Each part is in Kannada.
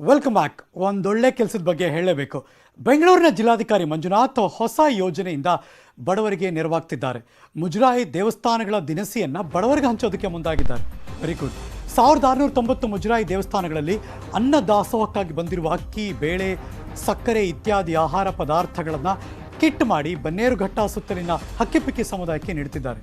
ವೆಲ್ಕಮ್ ಬ್ಯಾಕ್ ಒಂದೊಳ್ಳೆ ಕೆಲಸದ ಬಗ್ಗೆ ಹೇಳಲೇಬೇಕು ಬೆಂಗಳೂರಿನ ಜಿಲ್ಲಾಧಿಕಾರಿ ಮಂಜುನಾಥ್ ಹೊಸ ಯೋಜನೆಯಿಂದ ಬಡವರಿಗೆ ನೆರವಾಗ್ತಿದ್ದಾರೆ. ಮುಜರಾಯಿ ದೇವಸ್ಥಾನಗಳ ದಿನಸಿಯನ್ನು ಬಡವರಿಗೆ ಹಂಚೋದಕ್ಕೆ ಮುಂದಾಗಿದ್ದಾರೆ. ವೆರಿ ಗುಡ್ ಸಾವಿರದ ಆರುನೂರ ತೊಂಬತ್ತು ಮುಜರಾಯಿ ದೇವಸ್ಥಾನಗಳಲ್ಲಿ ಅನ್ನ ದಾಸೋಹಕ್ಕಾಗಿ ಬಂದಿರುವ ಅಕ್ಕಿ, ಬೇಳೆ, ಸಕ್ಕರೆ ಇತ್ಯಾದಿ ಆಹಾರ ಪದಾರ್ಥಗಳನ್ನು ಕಿಟ್ ಮಾಡಿ ಬನ್ನೇರುಘಟ್ಟ ಸುತ್ತಲಿನ ಹಕ್ಕಿಪಿಕ್ಕಿ ಸಮುದಾಯಕ್ಕೆ ನೀಡುತ್ತಿದ್ದಾರೆ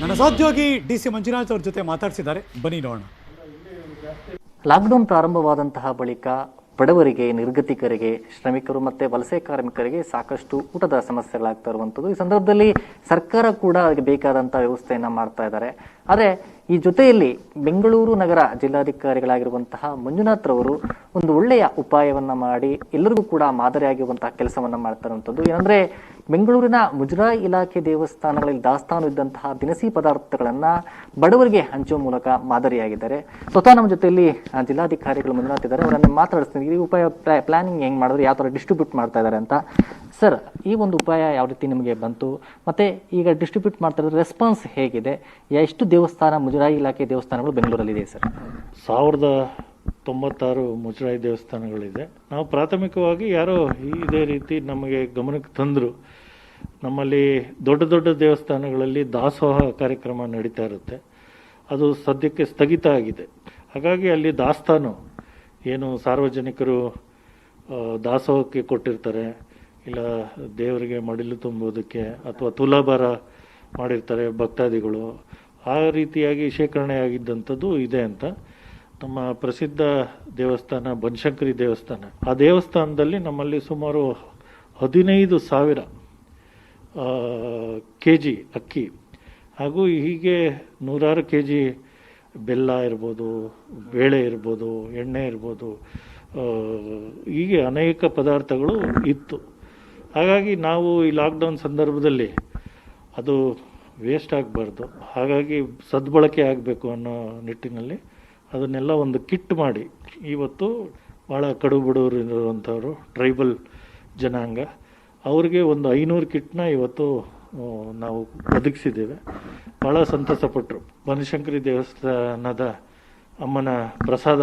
ನನ್ನ ಸಹೋದ್ಯೋಗಿ ಡಿ ಸಿ ಮಂಜುನಾಥ್ ಅವ್ರ ಜೊತೆ ಮಾತಾಡಿಸಿದ್ದಾರೆ. ಬನ್ನಿ ನೋಡೋಣ. ಲಾಕ್ಡೌನ್ ಪ್ರಾರಂಭವಾದಂತಹ ಬಳಿಕ ಬಡವರಿಗೆ ನಿರ್ಗತಿಕರಿಗೆ ಶ್ರಮಿಕರು ಮತ್ತು ವಲಸೆ ಕಾರ್ಮಿಕರಿಗೆ ಸಾಕಷ್ಟು ಊಟದ ಸಮಸ್ಯೆಗಳಾಗ್ತಾ ಇರುವಂಥದ್ದು. ಈ ಸಂದರ್ಭದಲ್ಲಿ ಸರ್ಕಾರ ಕೂಡ ಅದಕ್ಕೆ ಬೇಕಾದಂಥ ವ್ಯವಸ್ಥೆಯನ್ನು ಮಾಡ್ತಾ ಇದ್ದಾರೆ. ಆದರೆ ಈ ಜೊತೆಯಲ್ಲಿ ಬೆಂಗಳೂರು ನಗರ ಜಿಲ್ಲಾಧಿಕಾರಿಗಳಾಗಿರುವಂತಹ ಮಂಜುನಾಥ್ ರವರು ಒಂದು ಒಳ್ಳೆಯ ಉಪಾಯವನ್ನ ಮಾಡಿ ಎಲ್ಲರಿಗೂ ಕೂಡ ಮಾದರಿಯಾಗಿರುವಂತಹ ಕೆಲಸವನ್ನು ಮಾಡ್ತಾ ಇರುವಂಥದ್ದು. ಏನಂದ್ರೆ ಬೆಂಗಳೂರಿನ ಮುಜರಾಯಿ ಇಲಾಖೆ ದೇವಸ್ಥಾನಗಳಲ್ಲಿ ದಾಸ್ತಾನು ಇದ್ದಂತಹ ದಿನಸಿ ಪದಾರ್ಥಗಳನ್ನ ಬಡವರಿಗೆ ಹಂಚುವ ಮೂಲಕ ಮಾದರಿಯಾಗಿದ್ದಾರೆ. ಸ್ವತಃ ನಮ್ಮ ಜೊತೆಯಲ್ಲಿ ಜಿಲ್ಲಾಧಿಕಾರಿಗಳು ಮಂಜುನಾಥ್ ಅವರನ್ನು ಮಾತಾಡಿಸ್ತೀನಿ. ಈ ಉಪಾಯ ಪ್ಲಾನಿಂಗ್ ಹೆಂಗ್ ಮಾಡಿದ್ರೆ, ಯಾವ ಥರ ಡಿಸ್ಟ್ರಿಬ್ಯೂಟ್ ಮಾಡ್ತಾ ಇದ್ದಾರೆ ಅಂತ. ಸರ್, ಈ ಒಂದು ಉಪಾಯ ಯಾವ ರೀತಿ ನಿಮಗೆ ಬಂತು? ಮತ್ತೆ ಈಗ ಡಿಸ್ಟ್ರಿಬ್ಯೂಟ್ ಮಾಡ್ತಾ ಇರೋದು ರೆಸ್ಪಾನ್ಸ್ ಹೇಗಿದೆ? ಎಷ್ಟು ದೇವಸ್ಥಾನ, ಮುಜರಾಯಿ ಇಲಾಖೆ ದೇವಸ್ಥಾನಗಳು ಬೆಂಗಳೂರಲ್ಲಿದೆ ಸರ್? ಸಾವಿರದ ತೊಂಬತ್ತಾರು ಮುಜರಾಯಿ ದೇವಸ್ಥಾನಗಳಿದೆ. ನಾವು ಪ್ರಾಥಮಿಕವಾಗಿ ಯಾರೋ ಇದೇ ರೀತಿ ನಮಗೆ ಗಮನಕ್ಕೆ ತಂದರು. ನಮ್ಮಲ್ಲಿ ದೊಡ್ಡ ದೊಡ್ಡ ದೇವಸ್ಥಾನಗಳಲ್ಲಿ ದಾಸೋಹ ಕಾರ್ಯಕ್ರಮ ನಡೀತಾ ಇರುತ್ತೆ. ಅದು ಸದ್ಯಕ್ಕೆ ಸ್ಥಗಿತ ಆಗಿದೆ. ಹಾಗಾಗಿ ಅಲ್ಲಿ ದಾಸ್ತಾನು ಏನು ಸಾರ್ವಜನಿಕರು ದಾಸೋಹಕ್ಕೆ ಕೊಟ್ಟಿರ್ತಾರೆ, ಇಲ್ಲ ದೇವರಿಗೆ ಮಡಿಲು ತುಂಬೋದಕ್ಕೆ ಅಥವಾ ತುಲಾಭಾರ ಮಾಡಿರ್ತಾರೆ ಭಕ್ತಾದಿಗಳು. ಆ ರೀತಿಯಾಗಿ ಶೇಖರಣೆ ಆಗಿದ್ದಂಥದ್ದು ಇದೆ ಅಂತ ನಮ್ಮ ಪ್ರಸಿದ್ಧ ದೇವಸ್ಥಾನ ಬನಶಂಕರಿ ದೇವಸ್ಥಾನ. ಆ ದೇವಸ್ಥಾನದಲ್ಲಿ ನಮ್ಮಲ್ಲಿ ಸುಮಾರು ಹದಿನೈದು ಸಾವಿರ ಕೆ ಜಿ ಅಕ್ಕಿ. ಹಾಗೂ ಹೀಗೆ ನೂರಾರು ಕೆ ಜಿ ಬೆಲ್ಲ ಇರ್ಬೋದು, ಬೇಳೆ ಇರ್ಬೋದು, ಎಣ್ಣೆ ಇರ್ಬೋದು ಹೀಗೆ ಅನೇಕ ಪದಾರ್ಥಗಳು ಇತ್ತು. ಹಾಗಾಗಿ ನಾವು ಈ ಲಾಕ್ಡೌನ್ ಸಂದರ್ಭದಲ್ಲಿ ಅದು ವೇಸ್ಟ್ ಆಗಬಾರ್ದು. ಹಾಗಾಗಿ ಸದ್ಬಳಕೆ ಆಗಬೇಕು ಅನ್ನೋ ನಿಟ್ಟಿನಲ್ಲಿ ಅದನ್ನೆಲ್ಲ ಒಂದು ಕಿಟ್ ಮಾಡಿ. ಇವತ್ತು ಭಾಳ ಕಡು ಬಡವರು ಇರುವಂಥವ್ರು ಟ್ರೈಬಲ್ ಜನಾಂಗ, ಅವ್ರಿಗೆ ಒಂದು ಐನೂರು ಕಿಟ್ನ ಇವತ್ತು ನಾವು ಒದಗಿಸಿದ್ದೇವೆ. ಭಾಳ ಸಂತಸಪಟ್ಟರು ಬನಶಂಕರಿ ದೇವಸ್ಥಾನದ ಅಮ್ಮನ ಪ್ರಸಾದ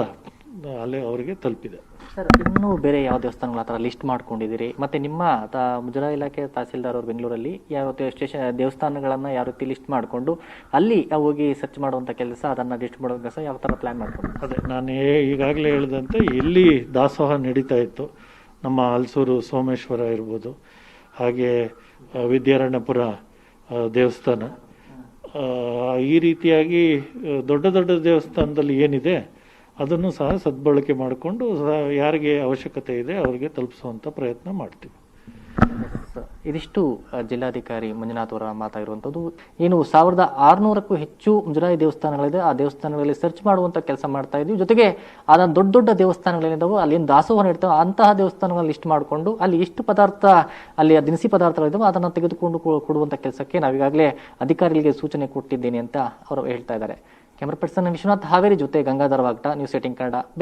ಅಲ್ಲೇ ಅವರಿಗೆ ತಲುಪಿದೆ. ಸರ್ ಇನ್ನೂ ಬೇರೆ ಯಾವ ದೇವಸ್ಥಾನಗಳ ಹತ್ರ ಥರ ಲಿಸ್ಟ್ ಮಾಡ್ಕೊಂಡಿದ್ದೀರಿ? ಮತ್ತೆ ನಿಮ್ಮ ತ- ಮುಜರಾಯಿ ಇಲಾಖೆ ತಹಸೀಲ್ದಾರ್ ಅವರು ಬೆಂಗಳೂರಲ್ಲಿ ಯಾವ ಸ್ಟೇಷನ್ ದೇವಸ್ಥಾನಗಳನ್ನು ಯಾವ ರೀತಿ ಲಿಸ್ಟ್ ಮಾಡಿಕೊಂಡು ಅಲ್ಲಿ ಹೋಗಿ ಸರ್ಚ್ ಮಾಡುವಂಥ ಕೆಲಸ ಅದನ್ನ ಲಿಸ್ಟ್ ಮಾಡೋ ಕೆಲಸ ಯಾವ ಥರ ಪ್ಲಾನ್ ಮಾಡ್ಕೊಂಡು ಅದೇ ನಾನು ಈಗಾಗಲೇ ಹೇಳಿದಂತೆ ಇಲ್ಲಿ ದಾಸೋಹ ನಡೀತಾ ಇತ್ತು. ನಮ್ಮ ಹಲಸೂರು ಸೋಮೇಶ್ವರ ಇರ್ಬೋದು ಹಾಗೆ ವಿದ್ಯಾರಣ್ಯಪುರ ದೇವಸ್ಥಾನ. ಈ ರೀತಿಯಾಗಿ ದೊಡ್ಡ ದೊಡ್ಡ ದೇವಸ್ಥಾನದಲ್ಲಿ ಏನಿದೆ ಅದನ್ನು ಸಹ ಸದ್ಬಳಕೆ ಮಾಡಿಕೊಂಡು ಯಾರಿಗೆ ಅವಶ್ಯಕತೆ ಇದೆ ಅವರಿಗೆ ತಲುಪಿಸುವಂಥ ಪ್ರಯತ್ನ ಮಾಡ್ತೀವಿ. ಇದಿಷ್ಟು ಜಿಲ್ಲಾಧಿಕಾರಿ ಮಂಜುನಾಥ್ ಅವರ ಮಾತಾಗಿರುವಂಥದ್ದು. ಏನು ಸಾವಿರದ ಆರುನೂರಕ್ಕೂ ಹೆಚ್ಚು ಮುಜರಾಯಿ ದೇವಸ್ಥಾನಗಳಿದೆ. ಆ ದೇವಸ್ಥಾನಗಳಲ್ಲಿ ಸರ್ಚ್ ಮಾಡುವಂಥ ಕೆಲಸ ಮಾಡ್ತಾ ಇದ್ದೀವಿ. ಜೊತೆಗೆ ಅದನ್ನ ದೊಡ್ಡ ದೊಡ್ಡ ದೇವಸ್ಥಾನಗಳೇನಿದ್ದಾವೆ ಅಲ್ಲಿ ಏನು ದಾಸೋಹ ಇರ್ತಾವೆ ಅಂತಹ ದೇವಸ್ಥಾನಗಳ ಲಿಸ್ಟ್ ಮಾಡಿಕೊಂಡು ಅಲ್ಲಿ ಎಷ್ಟು ಪದಾರ್ಥ, ಅಲ್ಲಿ ದಿನಸಿ ಪದಾರ್ಥಗಳಿದ್ದಾವೆ ಅದನ್ನು ತೆಗೆದುಕೊಂಡು ಕೊಡುವಂಥ ಕೆಲಸಕ್ಕೆ ನಾವೀಗಾಗಲೇ ಅಧಿಕಾರಿಗಳಿಗೆ ಸೂಚನೆ ಕೊಟ್ಟಿದ್ದೇನೆ ಅಂತ ಅವರು ಹೇಳ್ತಾ ಇದ್ದಾರೆ. ಕ್ಯಾಮರಾ ಪರ್ಸನ್ ವಿಶ್ವನಾಥ್ ಹಾವೇರಿ ಜೊತೆ ಗಂಗಾಧರ ವಾಗ್ಟ ನ್ಯೂಸ್ ಏಟಿಂಗ್ ಕನ್ನಡ ಬೆಂಗಳೂರು